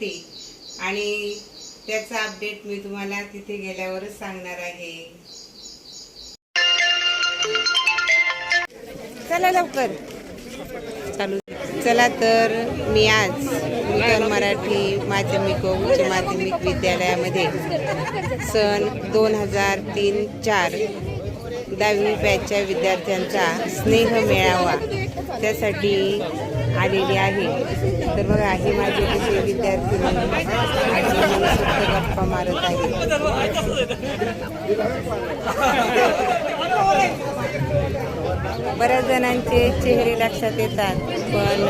कार्यक्रमासाठी आणि त्याचा अपडेट मी तुम्हाला तिथे गेल्यावरच सांगणार आहे. चला लवकर. चालू. चला तर मी आज नूतन मराठी माध्यमिक व उच्च माध्यमिक विद्यालयामध्ये सन दोन हजार तीन चार दहावी बॅचच्या विद्यार्थ्यांचा स्नेह मेळावा त्यासाठी आलेली आहे. तर बघा हे माझे कसे विद्यार्थी गप्पा मारत आहे बऱ्याच जणांचे चेहरे लक्षात येतात पण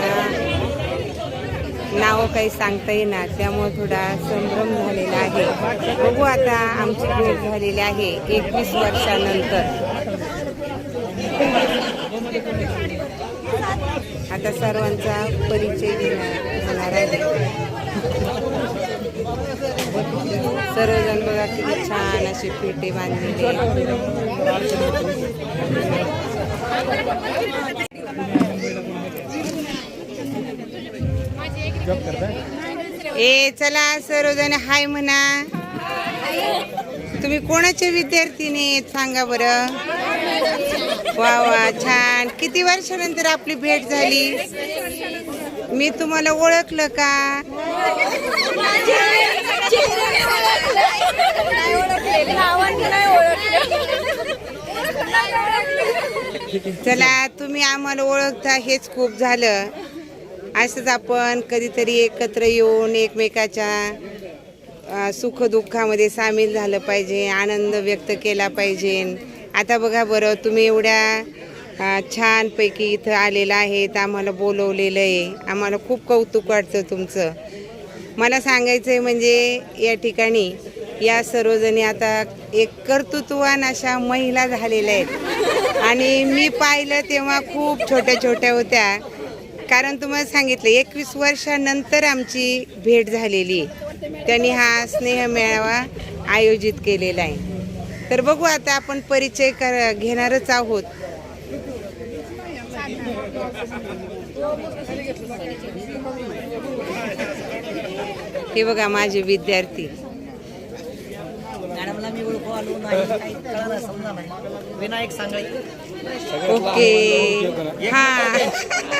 नावं काही सांगता येणार. त्यामुळे थोडा संभ्रम झालेला आहे. बघू आता आमची भेट झालेली आहे एकवीस वर्षानंतर. आता सर्वांचा परिचय होणार आहे. सर्वजण बघा किती छान असे पेटे बांधलेले ए चला सर्वजण हाय म्हणा. तुम्ही कोणाचे विद्यार्थीने सांगा बरं. वा वा छान. किती वर्षानंतर आपली भेट झाली? मी तुम्हाला ओळखलं का? चला तुम्ही आम्हाला ओळखता हेच खूप झालं. असंच आपण कधीतरी एकत्र येऊन एकमेकाच्या सुखदुःखामध्ये सामील झालं पाहिजे आनंद व्यक्त केला पाहिजे. आता बघा बरं तुम्ही एवढ्या छानपैकी इथं आलेला आहेत आम्हाला बोलवलेलं आहे. आम्हाला खूप कौतुक वाटतं तुमचं. मला सांगायचं आहे म्हणजे या ठिकाणी या सर्वजणी आता एक कर्तृत्वान अशा महिला झालेल्या आहेत. आणि मी पाहिलं तेव्हा खूप छोट्या छोट्या होत्या. कारण तुम्हाला सांगितलं एकवीस वर्षानंतर आमची भेट झालेली. त्यांनी हा स्नेह मेळावा आयोजित केलेला आहे. तर बघू आता आपण परिचय कर घेणारच आहोत. हे बघा माझे विद्यार्थी. विनायक ओके. हा.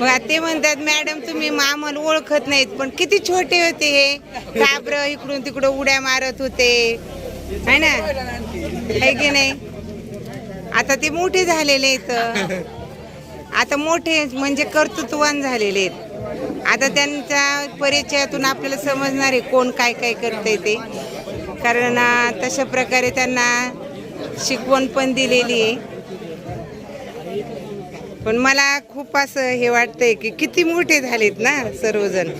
ते म्हणतात मॅडम तुम्ही आम्हाला ओळखत नाहीत पण किती छोटे होते हे. काबर इकडून तिकडं उड्या मारत होते. है ना? है की नाही? आता ते मोठे झालेले आहेत. आता मोठे म्हणजे कर्तृत्ववान झालेले आहेत. आता त्यांच्या परिचयातून आपल्याला समजणार आहे कोण काय काय करतंय ते. कारण तशा प्रकारे त्यांना शिकवण पण दिलेली आहे. पण मला खूप असं हे वाटतंय की किती मोठे झालेत ना सर्वजण.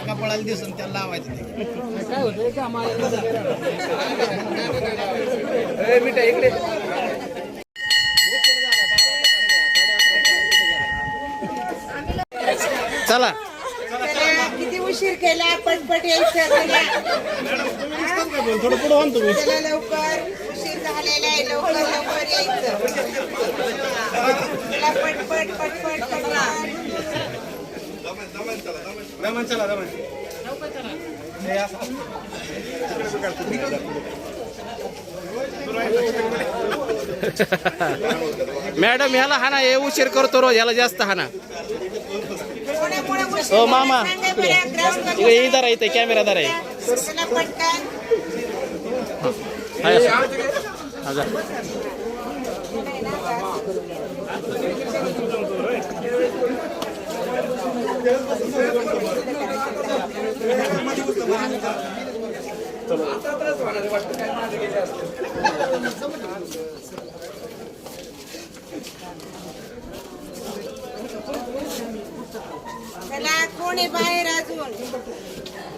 कपाळाला दिसून त्याला लावायचं चला चला, किती उशीर केला पटपट यायचं चला. थोडं पुढं होऊन तुम्ही. चला लवकर. उशीर झालेला आहे लवकर लवकर यायचं. चला पटपट पटपट पटपट. दमन चला दमन मॅडम ह्याला हाना हे उशीर करतो रोज ह्याला जास्त हाना. हो उशीर ओ झाला मामा सांगा इकडे इधर आहे कॅमेरादार आहे चला पटकन हाय. हजार. चला कोण आहे बाहेर अजून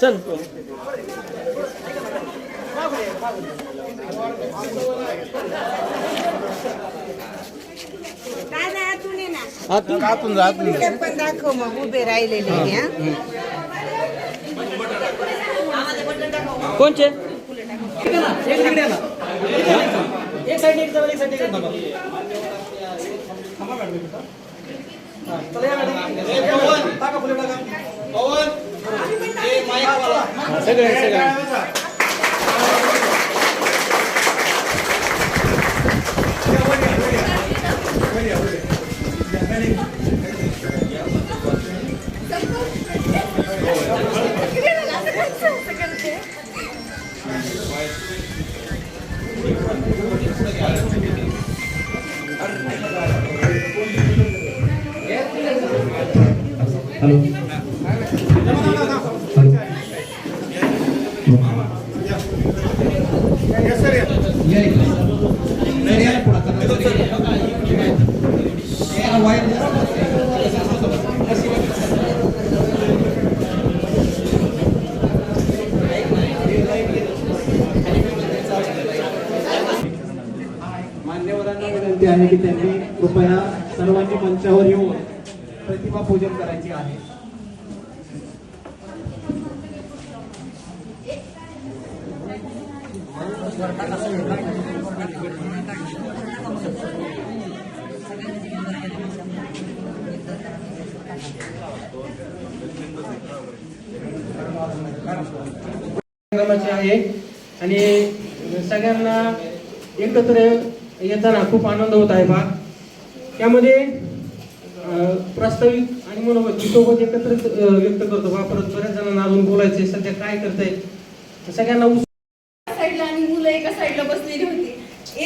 चल दादा आतून जा, आतून जा. पण दाखव मग उभे राहिलेले हा कोणचे एक साईड एक एक साईड एक नंबर सगळे सगळे मान्यवरांना विनंती आहे की त्यांनी कृपया सर्वांनी मंचावर येऊन प्रतिमा पूजन करायची आहे. कार्यक्रमाची आहे. आणि सगळ्यांना एकत्र येताना खूप आनंद होत आहे बा. त्यामध्ये प्रस्तावित प्रास्ताविक आणि मनोगत सोबत एकत्र व्यक्त करतो बा. परत बऱ्याच जणांना अजून बोलायचे सध्या काय करताय? सगळ्यांना साईडला आणि मुलं एका साईडला बसलेली होती.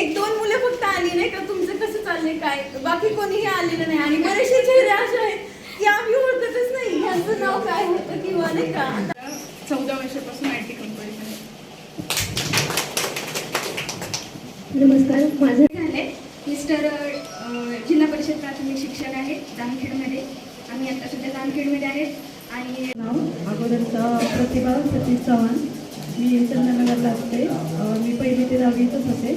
एक दोन मुलं फक्त आली नाही का तुमचं चाललंय काय? बाकी कोणीही आलेलं नाही. आणि बरेचसे चेहरे असे आहेत की आम्ही ओळखतच नाही. ह्यांचं नाव काय होतं किंवा नाही का? चौदा वर्षापासून आय टी नमस्कार. माझं झाले मिस्टर जिल्हा परिषद प्राथमिक शिक्षक आहेत जामखेडमध्ये आम्ही आता सध्या जामखेडमध्ये आहेत आणि नाव? अगोदरचा प्रतिभा सतीश चव्हाण. मी चंदनगरला असते मी पहिली ते दहावीतच होते.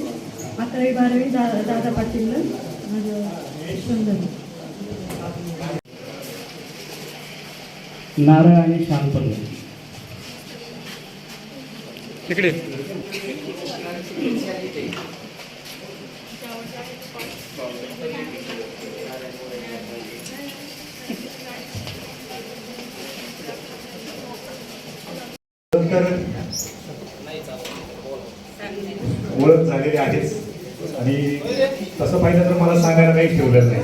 अकरावी बारावी दा दादा पाटीलला नारळ आणि शांतपणे तिकडे. तर ओळख झालेली आहेच. आणि तसं पाहिलं तर मला सांगायला काही ठेवलं नाही.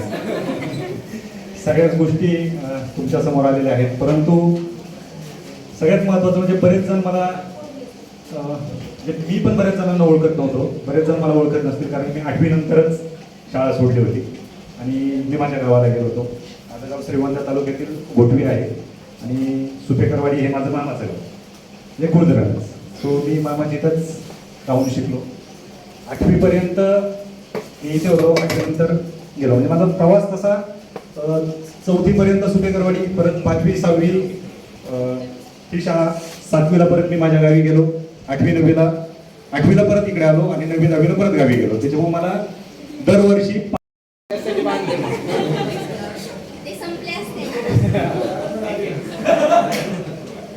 सगळ्याच गोष्टी तुमच्यासमोर तुमच्यासमोर आलेल्या आहेत. परंतु सगळ्यात महत्त्वाचं म्हणजे बरेच जण मला म्हणजे मी पण बऱ्याच जणांना ओळखत नव्हतो. बरेच जण मला ओळखत नसतील कारण मी आठवीनंतरच शाळा सोडली होती. आणि मी माझ्या गावाला गेलो होतो. माझं गाव श्रीगोंदा तालुक्यातील गोठवी आहे. आणि सुपेकरवाडी हे माझं मामाचं गाव. म्हणजे गुळदराज सो मी मामा तिथंच राहून शिकलो. आठवीपर्यंत मी इथे होतो. आठवीनंतर गेलो. म्हणजे माझा प्रवास तसा चौथीपर्यंत सुपेकरवाडी परत पाचवी सहावी ही शाळा सातवीला परत मी माझ्या गावी गेलो. आठवी नववीला आठवीला परत इकडे आलो आणि नववी दहावीला परत गावी गेलो. त्याच्यामुळे मला दरवर्षी ते संपले असते.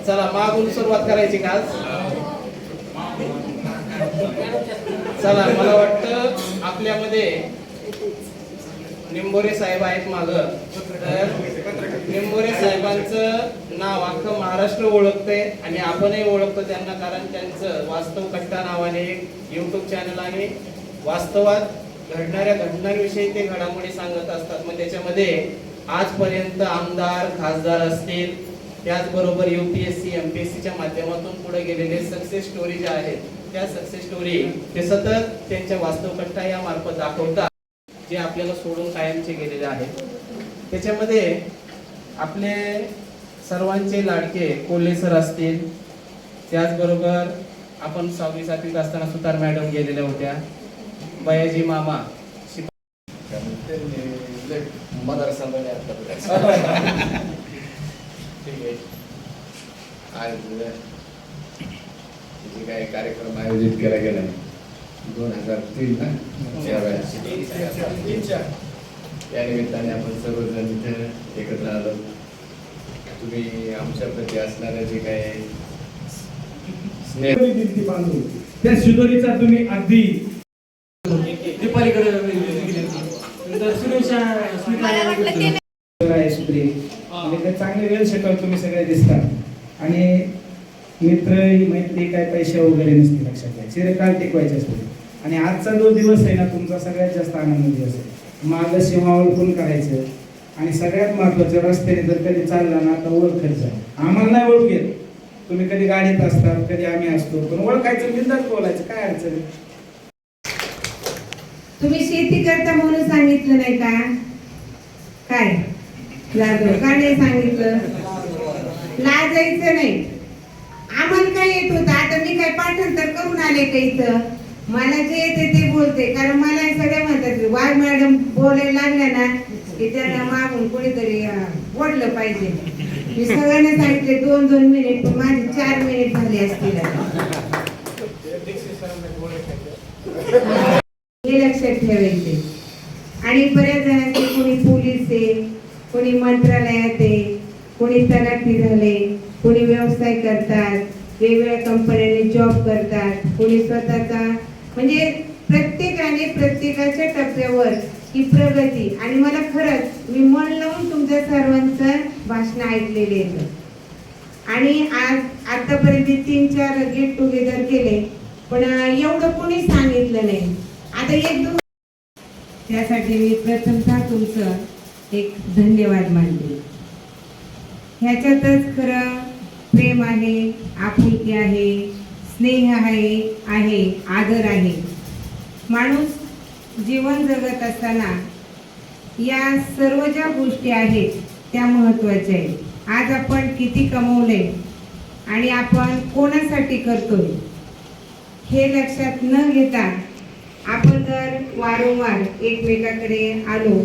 चला मागून सुरुवात करायची का? चला मला वाटतं आपल्यामध्ये निंबोरे साहेब आहेत माग. तर निंबोरे साहेबांचं नाव अख्खं महाराष्ट्र ओळखतंय आणि आपणही ओळखतो त्यांना कारण त्यांचं वास्तव कट्टा नावाने एक युट्यूब चॅनल आहे. वास्तवात घडणाऱ्या घटनांविषयी ते घडामोडी सांगत असतात. मग त्याच्यामध्ये आजपर्यंत आमदार खासदार असतील त्याचबरोबर युपीएससी एमपीएससीच्या माध्यमातून पुढे गेलेले सक्सेस स्टोरी ज्या आहेत त्या सक्सेस स्टोरी ते सतत त्यांच्या वास्तव कट्टा या मार्फत दाखवतात जे आपल्याला सोडून कायमचे गेलेले आहेत. त्याच्यामध्ये आपले सर्वांचे लाडके कोल्हे सर असतील त्याचबरोबर आपण सहावी सातवीत असताना सुतार मॅडम गेलेल्या होत्या बयाजी मामा. ठीक आहे. जे काही कार्यक्रम आयोजित केला गेला दोन हजार तीन ना? त्यावेळेस त्या निमित्ताने आपण सर्वजण इथे एकत्र आलो. तुम्ही आमच्या प्रती असणारे जे काही स्नेह बांधून. त्या शिदोरीचा तुम्ही अगदी दीपालीकडे गेली नंतर सुरेशा मला वाटलं ते आहे स्प्रे म्हणजे ते चांगले वेल सेटल तुम्ही सगळे दिसतात. आणि मित्र ही मैत्री काय पैसे वगैरे नसते लक्षात घ्या. चिरकाल टिकवायचे असते आणि आजचा जो दिवस आहे ना तुमचा सगळ्यात जास्त आनंद दिवस आहे. मागं सीमावळ पण करायचं. आणि सगळ्यात महत्वाचं रस्त्याने जर कधी चालला ना तर ओळखत आम्हाला नाही ओळखेल तुम्ही कधी गाडीत असतात कधी आम्ही असतो पण ओळखायचं बिंदात बोलायचं काय अडचण तुम्ही शेती करता म्हणून सांगितलं नाही का? काय? लाजलो. का नाही सांगितलं? लाजायचं नाही. आम्हाला काय येत होतं? आता मी काय पाठांतर करून आले का इथं? मला जे येते ते बोलते. कारण मला हे सगळे म्हणतात वाय मॅडम बोलायला लागल्या ना की त्यांना मागून कुणीतरी अं, ओढलं पाहिजे. मी सगळ्यांना सांगितले दोन दोन मिनिट पण माझे चार मिनिट झाले असतील. हे लक्षात ठेवायचे आणि बऱ्याच जणांना कोणी मंत्रालयात आहे कोणी तलाठी झाले कोणी व्यवसाय करतात वेगवेगळ्या कंपन्यांनी जॉब करतात कोणी स्वतःचा म्हणजे प्रत्येकाने प्रत्येकाच्या टप्प्यावर ही प्रगती. आणि मला खरंच मी मन लावून तुमच्या सर्वांचं भाषण ऐकलेले आहेत आणि आज आतापर्यंत तीन चार गेट टुगेदर केले पण एवढं कोणी सांगितलं नाही. आता एक दोन त्यासाठी मी प्रथमतः तुमचं एक धन्यवाद मानले ह्याच्यातच खरं प्रेम आहे आपुलकी आहे स्नेह आहे आहे आदर आहे. माणूस जीवन जगत असताना या सर्व ज्या गोष्टी आहेत त्या महत्त्वाच्या आहेत. आज आपण किती कमवले आणि आपण कोणासाठी करतोय हे लक्षात न घेता आपण जर वारंवार एकमेकाकडे आलो.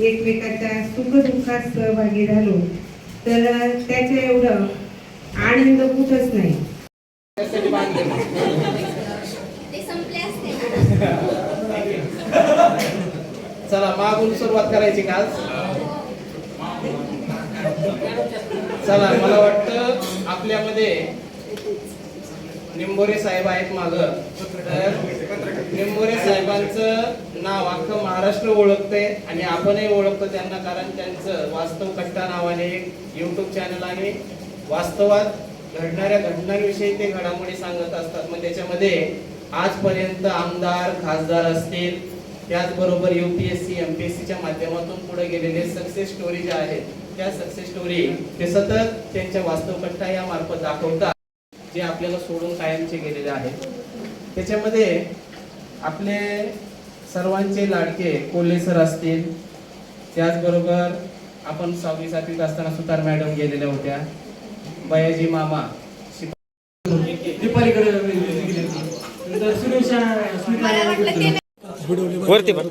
एकमेकाच्या सुखदुःखात सहभागी झालो तर त्याच्या एवढं आनंद कुठंच नाही. त्यासाठी बांधले ते संपले असते चला मागून सुरुवात करायची का चला मला वाटतं आपल्यामध्ये निंबोरे साहेब आहेत माग. तर निंबोरे अख्खं महाराष्ट्र ओळखतंय आणि आपणही ओळखतो त्यांना कारण त्यांचं वास्तव कट्टा नावाने एक युट्यूब चॅनल आहे. वास्तवात घडणाऱ्या घटनांविषयी ते घडामोडी सांगत असतात. मग त्याच्यामध्ये आजपर्यंत आमदार खासदार असतील त्याचबरोबर युपीएससी एमपीएससीच्या माध्यमातून पुढे गेलेले सक्सेस स्टोरी ज्या आहेत त्या सक्सेस स्टोरी ते सतत त्यांच्या वास्तव कट्टा या मार्फत दाखवतात जे आपल्याला सोडून कायमचे गेलेले आहेत. त्याच्यामध्ये आपले सर्वांचे लाडके कोल्हे सर असतील. त्याचबरोबर आपण सहावी सातवीत असताना सुतार मॅडम गेलेल्या होत्या. बयाजी मामा. दीपालीकडे गेली नंतर सुरेशा मला वाटलं ते वरती पण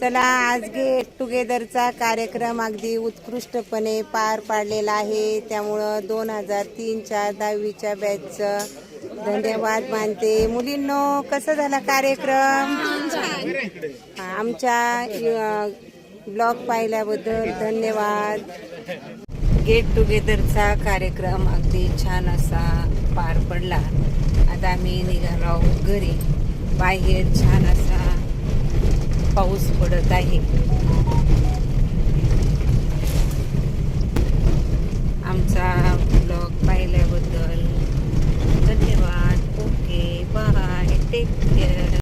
चला आज गेट टुगेदरचा कार्यक्रम अगदी उत्कृष्टपणे पार पाडलेला आहे. त्यामुळं दोन हजार तीनच्या दहावीच्या बॅचचं धन्यवाद मानते. मुलींनो कसं झाला कार्यक्रम? आमच्या ब्लॉग पाहिल्याबद्दल धन्यवाद. गेट टुगेदरचा कार्यक्रम अगदी छान असा पार पडला. आता आम्ही निघालो आहोत घरी. बाहेर छान असा पाऊस पडत आहे. आमचा ब्लॉग पाहिल्याबद्दल धन्यवाद. Okay bye take care